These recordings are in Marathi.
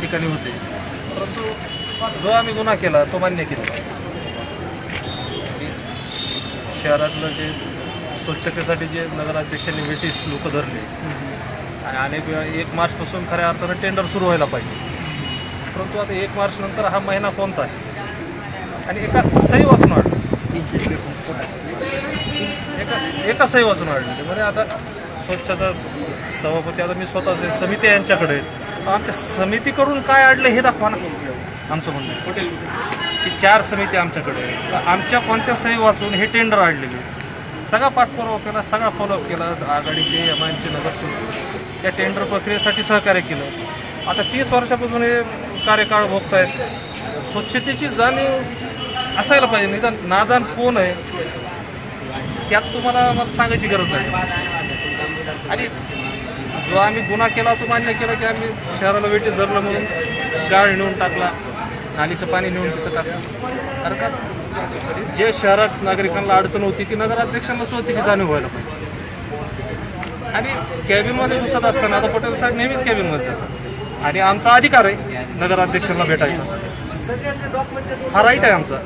ठिकाणी होते. परंतु जो आम्ही गुन्हा केला तो मान्य केला. की शहरातलं जे स्वच्छतेसाठी जे नगराध्यक्षांनी ब्रिटिश लोक धरले आणि अनेक वेळा एक मार्चपासून खऱ्या अर्थानं टेंडर सुरू व्हायला पाहिजे. परंतु आता एक मार्च नंतर हा महिना कोणता आहे? आणि एका सही वाचून वाढलं एका एका सही वाचून वाढलेली म्हणजे आता स्वच्छता स- सभापती आता मी स्वतःच समिती यांच्याकडे. आहेत आमच्या समितीकडून काय अडलं हे दाखवा ना. आमचं म्हणणं की चार समिती आमच्याकडे आमच्या कोणत्या सही वाचून हे टेंडर अडलेले सगळा पाठपुरावा केला सगळा फॉलोअप केला आघाडीचे एम आयचे नगरसेवक. त्या टेंडर प्रक्रियेसाठी सहकार्य केलं. आता तीस वर्षापासून हे कार्यकाळ भोगतायत स्वच्छतेची जाणीव असायला पाहिजे. निदान नादान कोण आहे की तुम्हाला मला सांगायची गरज नाही. आणि जो आम्ही गुन्हा केला तो मान्य केला की आम्ही शहराला वेटीत धरलं म्हणून गाळ नेऊन टाकला नालीचं पाणी नेऊन तिथं टाकलं. कारण का? जे शहरात नागरिकांना अडचण होती ती नगराध्यक्षांना सुद्धा जाणीव व्हायला पाहिजे. आणि कॅबिनमध्ये घुसत असताना आता पटेल साहेब नेहमीच कॅबिनमध्ये जातात. आणि आमचा अधिकार आहे नगराध्यक्षांना भेटायचा. हा राईट आहे आमचा.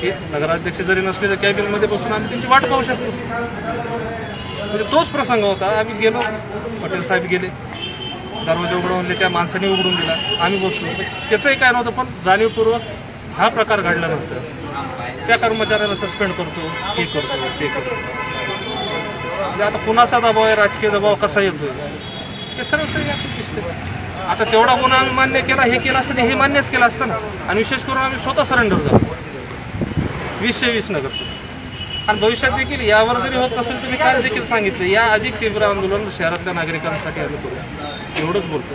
की नगराध्यक्ष जरी नसले तर कॅबिनमध्ये बसून आम्ही त्यांची वाट पाहू शकतो. म्हणजे तोच प्रसंग होता. आम्ही गेलो. पटेल साहेब गेले. दरवाजा उघडून म्हणले त्या माणसाने उघडून दिला. आम्ही बसलो. त्याचंही काय नव्हतं पण जाणीवपूर्वक हा प्रकार घडला नसतं त्या कर्मचाऱ्याला सस्पेंड करतो. हे करतो ते करतो. म्हणजे आता कुणाचा दबाव आहे? राजकीय दबाव कसा येतोय? हे सर्व सर्व असं दिसते. आता तेवढा गुन्हा आम्ही मान्य केला हे केलं असतं हे मान्यच केलं असतं ना. आणि विशेष करून आम्ही स्वतः सरेंडर झालो. वीसशे वीस नगरसेवक. आणि भविष्यात देखील यावर जरी होत नसेल तुम्ही काल देखील सांगितलं या अधिक तीव्र आंदोलन शहरातल्या नागरिकांसाठी आम्ही करू एवढंच बोलतो.